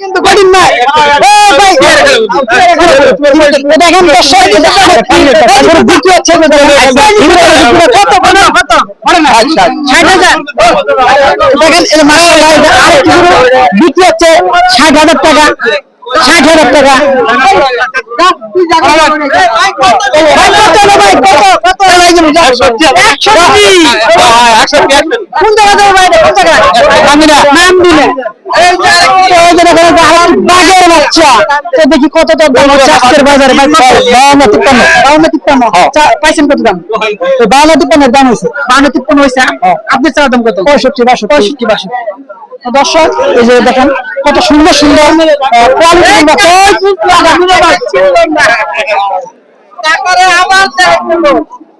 কিন্তু ও ভাই দেখেন বিক্রি হচ্ছে আচ্ছা ষাট হাজার টাকা ষাট হাজার টাকা কত কত ভাই একশো কোন জায়গা যাব ভাই কোন জায়গা আমি না নাম দিলে। বাজার বাচ্চা। তো দেখি কত তো দাম হচ্ছে আজকের বাজারে। ভাই বাউন্ন তিপ্পান্ন বাউন্ন তিপ্পান্ন পাইছেন কত দাম? বাউন্ন তিপ্পান্নের দাম হয়েছে। বাউন্ন তিপ্পান্ন হয়েছে আপনি চার দাম কত? পঁয়ষট্টি বাষট্টি। পঁয়ষট্টি বাষট্টি। দর্শক এই যে দেখেন কত সুন্দর সুন্দর তারপরে আবার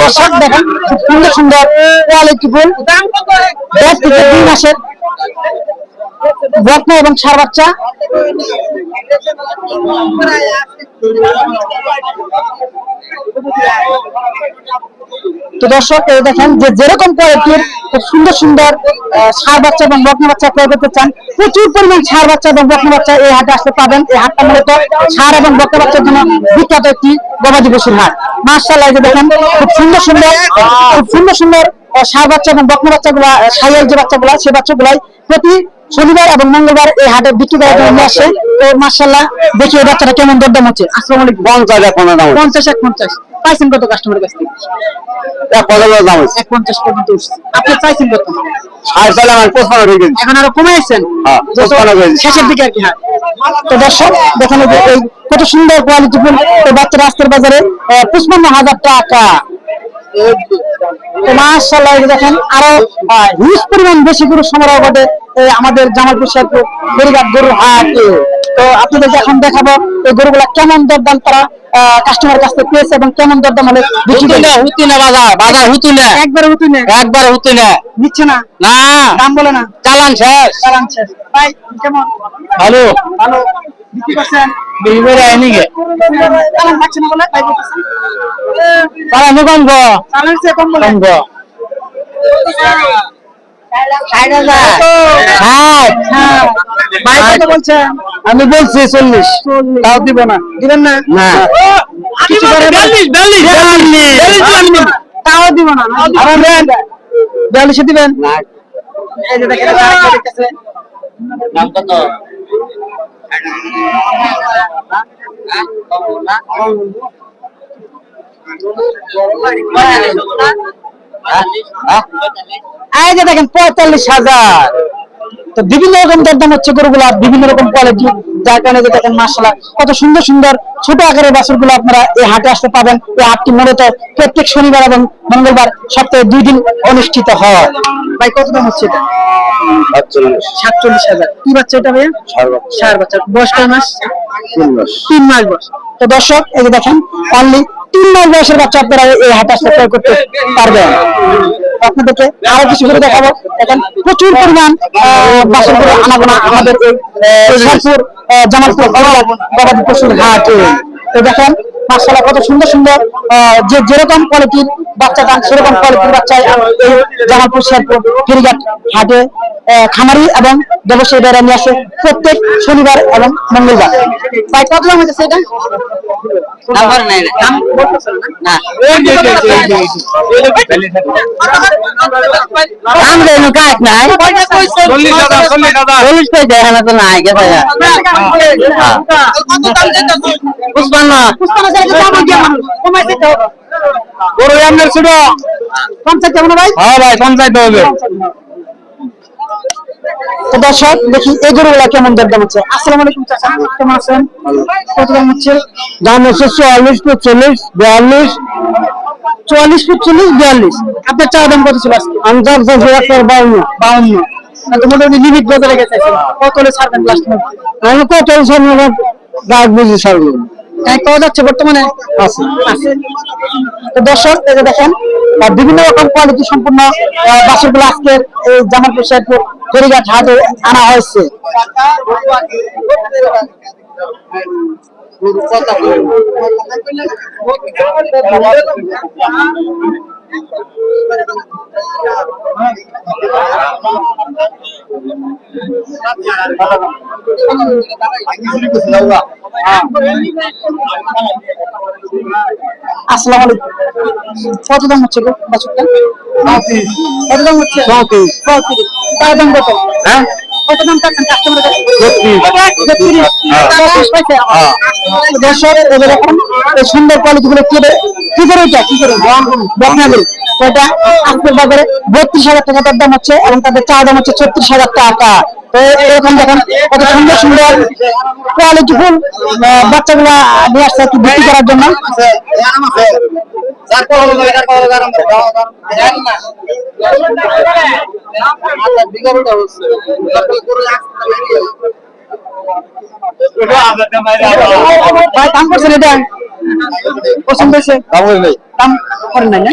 দর্শক দেখেন খুব সুন্দর সুন্দর কোয়ালিটি ফুল। মাসের রত্ন এবং সার বাচ্চা। তো দর্শক দেখেন যে যেরকম কোয়ালিটির খুব সুন্দর সুন্দর সার বাচ্চা এবং বকনা বাচ্চা ক্রয় করতে চান প্রচুর পরিমাণ ষাঁড় বাচ্চা এবং বকনা বাচ্চা এই হাটে আসতে পাবেন। এই হাটটা মূলত ষাঁড় এবং বকনা বাচ্চার জন্য বিখ্যাত একটি গবাদি পশুর হাট। মার্শাল্লাহ যে দেখেন খুব সুন্দর সুন্দর খুব সুন্দর সুন্দর ষাঁড় বাচ্চা এবং বকনা বাচ্চাগুলা আহ, সাইয়াল যে বাচ্চাগুলা সেই বাচ্চাগুলাই প্রতি শনিবার এবং মঙ্গলবার এই হাটে বিক্রি করার জন্য নিয়ে আসে। তো মার্শাল্লাহ দেখি এই বাচ্চাটা কেমন দরদাম হচ্ছে। আসসালামু আলাইকুম। পঞ্চাশ এক পঞ্চাশ। পঞ্চাশ পাইছেন কত কাস্টমারের কাছ থেকে? এক পনেরো দাম এক পঞ্চাশ পর্যন্ত উঠছে। আপনি চাইছেন কত? সালে আমার পঁচপান্ন হয়ে গেছে। এখন আরও হ্যাঁ, যত পঁচপান্ন হয়েছে। শেষের দিকে আর কি হ্যাঁ। তো দর্শক দেখেন এই কত সুন্দর কোয়ালিটি ফুল তো বাচ্চারা আজকের বাজারে পঁচপান্ন হাজার টাকা। মাশাআল্লাহ দেখেন আরও হিউজ পরিমাণ বেশি গরু ঘটে আমাদের জামালপুর শেরপুর বেরিঘাট গরু হাটে। তো আপনাদের এখন দেখাবো এই গরুগুলা কেমন দরদাম তারা কাস্টমার কাছ থেকে পেয়েছে এবং কেমন দরদাম হলে হুতি না বাজার বাজার হুতি না একবারে হুতি নেই একবার হুতি না নিচ্ছে না? না। দাম বলে না? চালান শেষ। চালান শেষ। ভাই কেমন? ভালো। ভালো। বিক্রি করছেন? বিক্রি করে আইনি গে। চালান থাকছে না বলে? বলতেছেন চালান কম গো। চালান সে কম বলে। কম গো। আমি বলছি চল্লিশ। তাও দিব না। দিবেন না? না। কিছু তাও দিব না। বিয়াল্লিশে দিবেন? এই যে দেখেন এই যে দেখেন, পঁয়তাল্লিশ হাজার। তো বিভিন্ন রকম দরদাম হচ্ছে গরুগুলা বিভিন্ন রকম কোয়ালিটি যার কারণে যে দেখেন মাসালা কত সুন্দর সুন্দর ছোট আকারের বাছুরগুলো আপনারা এই হাটে আসতে পাবেন। এই হাটটি মূলত প্রত্যেক শনিবার এবং মঙ্গলবার সপ্তাহে দুই দিন অনুষ্ঠিত হয়। ভাই, কত দাম হচ্ছে সাতচল্লিশ। সাতচল্লিশ হাজার। কি বাচ্চা এটা ভাইয়া? চার বাচ্চা। বয়স কয় মাস? তিন মাস। বয়স। তো দর্শক এই যে দেখেন অনলি তিন মাস বয়সের বাচ্চা আপনারা এই হাট আসতে করতে পারবেন। আপনাদেরকে আরও কিছু করে দেখাবো। প্রচুর পরিমাণ আহ, বাসন করে আনাগোনা আমাদের এই জামালপুর গবাদি পশুর হাটে। তো দেখেন মার্শাল্লাহ কত সুন্দর সুন্দর আহ, যে যেরকম কোয়ালিটির বাচ্চা দান সেরকম কোয়ালিটির এই জামালপুর শেরপুর ফেরিঘাট হাটে খামারি এবং ব্যবসায়ী দ্বারা নিয়ে আসে প্রত্যেক শনিবার এবং মঙ্গলবার ভাই কত দাম হয়েছে এটা পুষ্পান্ন গরু এমনের কেমন ভাই হ্যাঁ ভাই পঞ্চায়েত হবে। তো দর্শক দেখি এই গরুগুলা কেমন দরদাম হচ্ছে? আসসালামু আলাইকুম চাচা কেমন আছেন? কত দাম হচ্ছে? দাম হচ্ছে চুয়াল্লিশ বিয়াল্লিশ। চুয়াল্লিশ বিয়াল্লিশ। আপনার চা দাম কত ছিল আজকে? আমি দাম চাইছি বাউন্ন। বাউন্ন। মোটামুটি লিমিট গেছে কত হলে ছাড়বেন লাস্ট আমি কত গাছ বুঝি ছাড়বো গাছ পাওয়া যাচ্ছে, বর্তমানে বিভিন্ন রকম কোয়ালিটি সম্পূর্ণ বাসেরগুলো আজকে এই জামালপুর শেরপুর ফেরিঘাট হাটে আনা হয়েছে। আসসালামু আলাইকুম। কত দাম হচ্ছে গো বাছুরটা? কত দাম হচ্ছে? চৌত্রিশ চৌত্রিশ তার দাম কত? হ্যাঁ? কত দাম চাচ্ছেন দর্শক এবার এখন এই সুন্দর কোয়ালিটি গুলো কি করে কি করে এটা? কি করে? তো এটা আজকের বাজারে বত্রিশ হাজার টাকা তার দাম হচ্ছে এবং তাদের চা দাম হচ্ছে ছত্রিশ হাজার টাকা। তো এরকম দেখেন কত সুন্দর সুন্দর কোয়ালিটি ফুল বাচ্চাগুলা নিয়ে আসছে একটু বিক্রি করার জন্য। ভাই দাম করছেন এটা? পছন্দ হয়েছে? দাম করেন নাই না?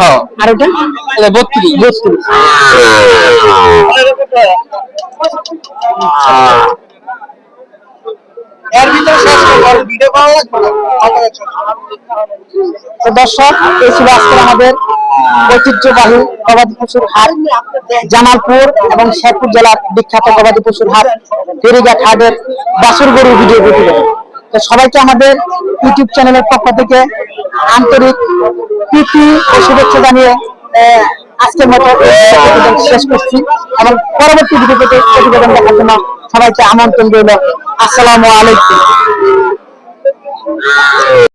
হ্যাঁ। আর ওটা এটা বত্রিশ। বত্রিশ। তো দর্শক এই ছিল আজকে আমাদের ঐতিহ্যবাহী গবাদি পশুর হাট জামালপুর এবং শেরপুর জেলার বিখ্যাত গবাদি পশুর হাট ফেরিঘাট হাটের বাসুর গরু ভিডিও প্রতিবেদন। তো সবাইকে আমাদের ইউটিউব চ্যানেলের পক্ষ থেকে আন্তরিক প্রীতি, শুভেচ্ছা জানিয়ে আজকের মতো শেষ করছি। এবং পরবর্তী ভিডিওতে প্রতিবেদন দেখার জন্য সবাইকে আমন্ত্রণ রইল। আসসালামু আলাইকুম।